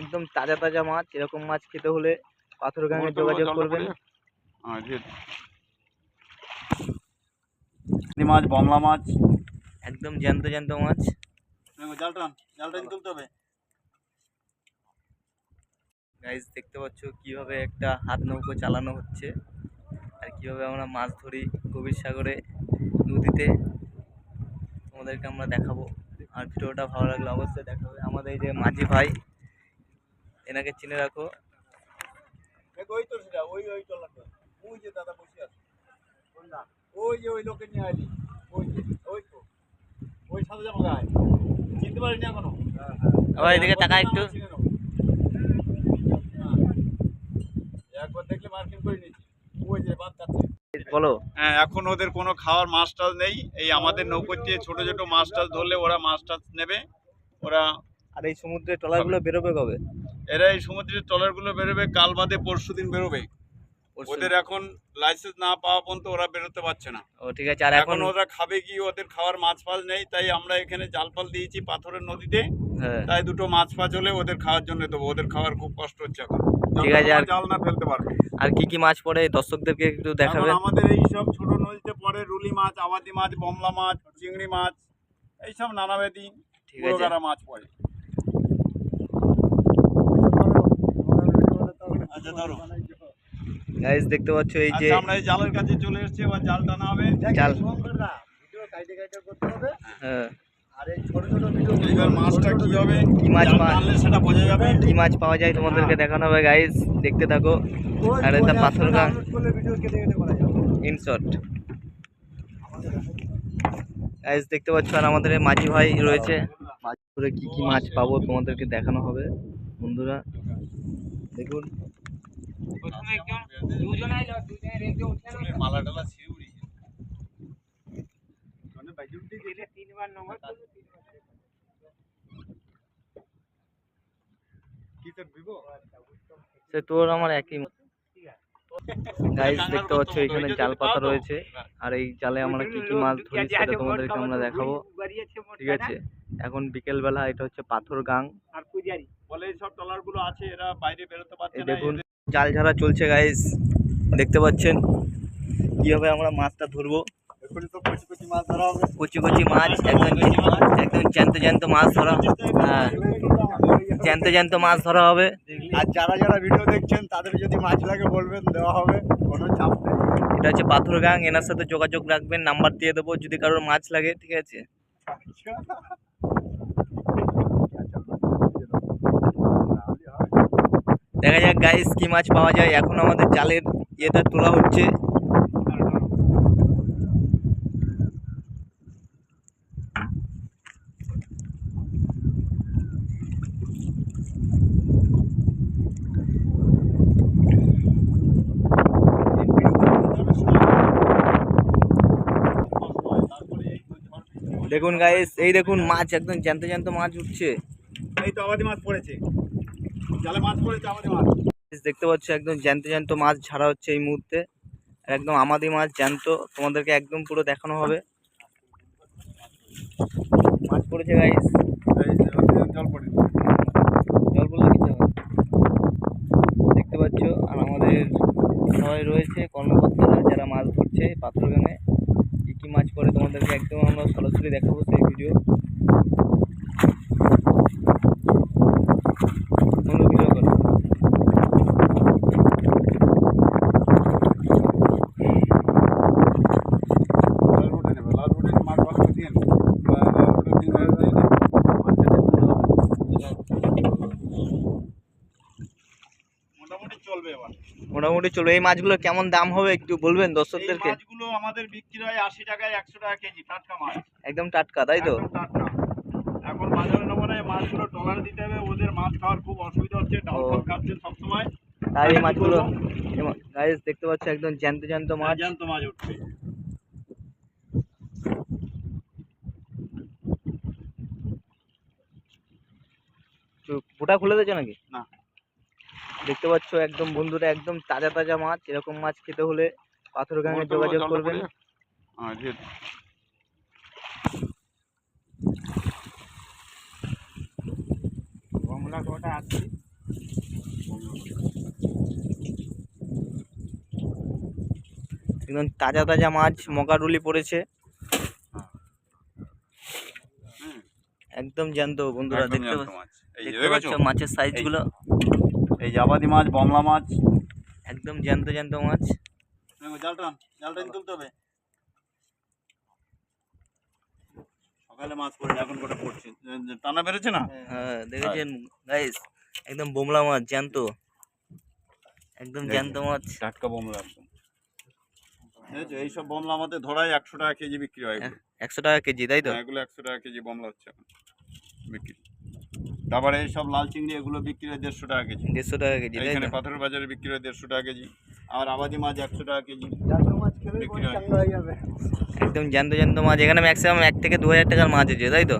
একদম তাজা তাজা মাছ এরকম মাছ খেতে হলে পাথরগাঙে যোগাযোগ করবেন। মাছ বমলা মাছ। একদম জ্যান্ত জ্যান্ত মাছ। তুলতে হবে। গাইজ দেখতে পাচ্ছ কীভাবে একটা হাত নৌকো চালানো হচ্ছে আর কীভাবে আমরা মাছ ধরি গভীর সাগরে নদীতে। তোমাদেরকে আমরা দেখাবো। আর ভিডিওটা ভালো লাগলে অবশ্যই দেখাবে। আমাদের এই যে মাঝি ভাই এনাকে চিনে রাখো। ওই তো সেটা ওই ওই টলাটা ওই যে দাদা বসে আছে। কোনটা ওই যে ওই লোকে নিয়ে আইলি। ওই যে ওই তো। ওই সাদা জামা গায়ে চিনতে পারিনি এখনও। আবার এদিকে টাকা একটু। চিনে হ্যাঁ। একবার দেখলে মার্কিং করে নিয়েছি ওই যে বাদ যাচ্ছে। বলো। হ্যাঁ এখন ওদের কোনো খাওয়ার মাছ টাছ নেই। এই আমাদের নৌকো দিয়ে ছোট ছোট মাছ টাছ ধরলে ওরা মাছ টাছ নেবে। ওরা আর এই সমুদ্রে ট্রলারগুলো বেরোবে কবে? এরা এই সমুদ্রের ট্রলারগুলো বেরোবে কাল বাদে পরশু দিন বেরোবে। ওদের এখন লাইসেন্স না পাওয়া পর্যন্ত ওরা বেরোতে পারছে না। ও ঠিক আছে আর এখন ওরা খাবে কি? ওদের খাওয়ার মাছ ফাছ নেই তাই আমরা এখানে জাল ফাল দিয়েছি পাথরের নদীতে। হ্যাঁ। তাই দুটো মাছ ফাছ হলে ওদের খাওয়ার জন্য দেবো। ওদের খাওয়ার খুব কষ্ট হচ্ছে এখন। ঠিক আছে, আর- জাল না ফেলতে পারবে। আর কি কি মাছ পড়ে? দর্শকদেরকে একটু দেখাবে। আমাদের এই সব ছোট নদীতে পড়ে রুলি মাছ আবাদি মাছ বমলা মাছ চিংড়ি মাছ এইসব নানাবেদি ঠিক আছে। মাছ পড়ে। আচ্ছা ধরো। গাইজ দেখতে পাচ্ছ এই যে আচ্ছা আমরা এই জালের কাছে চলে এসেছি এবার জাল টানা হবে। জাল। হ্যাঁ। এবার মাছটা কি হবে? কি মাছ জাল সেটা বোঝা যাবে। কি মাছ পাওয়া যায় তোমাদেরকে দেখানো হবে গাইজ দেখতে থাকো। আর এটা ইনশর্ট দেখতে পাচ্ছ আর আমাদের মাঝি ভাই রয়েছে। মাছ ধরে কি কি মাছ পাবো তোমাদেরকে দেখানো হবে বন্ধুরা। দেখুন। মালা টালা ছিঁড়ে উড়িয়ে সে তোর আমার একই গাইজ দেখতে পাচ্ছ এখানে জাল পাতা রয়েছে। আর এই জালে আমরা কি কি মাছ ধরি সেটা তোমাদেরকে আমরা দেখাবো। ঠিক আছে? এখন বিকেল বেলা এটা হচ্ছে পাথর গাং বলে এই সব ট্রলারগুলো আছে এরা বাইরে বেরোতে পারছে না দেখুন। জাল ঝাড়া চলছে গাইস দেখতে পাচ্ছেন? কীভাবে আমরা মাছটা ধরবো? কচি কচি মাছ ধরা হবে। কচি কচি মাছ একদম একদম জ্যান্ত জ্যান্ত মাছ ধরা। হ্যাঁ। জ্যান্ত জ্যান্ত মাছ ধরা হবে। আর যারা যারা ভিডিও দেখছেন তাদের যদি মাছ লাগে বলবেন দেওয়া হবে। কোনো চাপ নেই। এটা হচ্ছে পাথর গাং এনার সাথে যোগাযোগ রাখবেন নাম্বার দিয়ে দেবো। যদি কারোর মাছ লাগে ঠিক আছে? দেখা যাক গাইস কি মাছ পাওয়া যায়। এখন আমাদের জালের ইয়েটা তোলা হচ্ছে। দেখুন গাইস এই দেখুন মাছ, একদম জ্যান্ত জ্যান্ত মাছ উঠছে। এই তো আবাদি মাছ পড়েছে। মাছ পড়েছে আবাদি মাছ। দেখতে পাচ্ছ একদম জ্যান্ত জ্যান্ত মাছ ছাড়া হচ্ছে এই মুহূর্তে। একদম আমাদি মাছ জ্যান্ত তোমাদেরকে একদম পুরো দেখানো হবে। মাছ পড়েছে গাইস জল পড়ে জল পড়লে কিছু হবে দেখতে পাচ্ছ আর আমাদের সবাই রয়েছে কর্মকর্তারা যারা মাছ ধরছে পাথর গাঙে কী কী মাছ পড়ে তোমাদেরকে একদম আমরা সরাসরি দেখাবো সেই ভিডিও কোনো ভিডিও করো লাল রুটে নেবে লাল রুটে মাছ ভালো দিয়ে নেবে লাল রুটে দিয়ে নেবে মোটামুটি চলবে এবার মোটামুটি চলো এই মাছগুলো কেমন দাম হবে একটু বলবেন দর্শকদেরকে? মাছগুলো আমাদের বিক্রি হয় আশি টাকায় একশো টাকা কেজি টাটকা মাছ। একদম টাটকা তাই তো? টাটকা। এখন বাজারে নেব না মাছগুলো টলার দিতে হবে ওদের মাছ খাওয়ার খুব অসুবিধা হচ্ছে। ফাল খাচ্ছে সবসময়। তাই এই মাছগুলো? গাইস দেখতে পাচ্ছ একদম জ্যান্ত জ্যান্ত মাছ। জ্যান্ত মাছ উঠছে। ফুটা খুলে দিয়েছে নাকি? না। দেখতে পাচ্ছ একদম বন্ধুরা একদম তাজা তাজা মাছ। এরকম মাছ খেতে হলে পাথর গাঙে যোগাযোগ করবেন। একদম তাজা তাজা মাছ মকারুলি পড়েছে। একদম জ্যান্ত বন্ধুরা দেখতে? পাচ্ছ মাছের সাইজগুলো এই জাবাদি মাছ বমলা মাছ। একদম জ্যান্ত জ্যান্ত মাছ। জাল টান জাল টান তুলতে হবে। সকালে মাছ পড়ে এখন করে পড়ছে? টানা বেড়েছে না? হ্যাঁ। দেখেছেন? গাইস একদম বোমলা মাছ জ্যান্ত। একদম জ্যান্ত মাছ। টাটকা বমলা এইসব আমাদের ধরাই একশো টাকা কেজি বিক্রি হয় এগুলো। একশো টাকা কেজি তাই তো? হ্যাঁ, এগুলো একশো টাকা কেজি বমলা হচ্ছে এখন বিক্রি। তারপরে এইসব লাল চিংড়ি এগুলো বিক্রি হয় দেড়শো টাকা কেজি। দেড়শো টাকা কেজি এখানে পাথর পাথরের বাজারে বিক্রি হয় দেড়শো টাকা কেজি আর আবাদি মাছ একশো টাকা কেজি। একদম জ্যান্ত জ্যান্ত মাছ এখানে ম্যাক্সিমাম এক থেকে দু হাজার টাকার মাছ আছে তাই তো?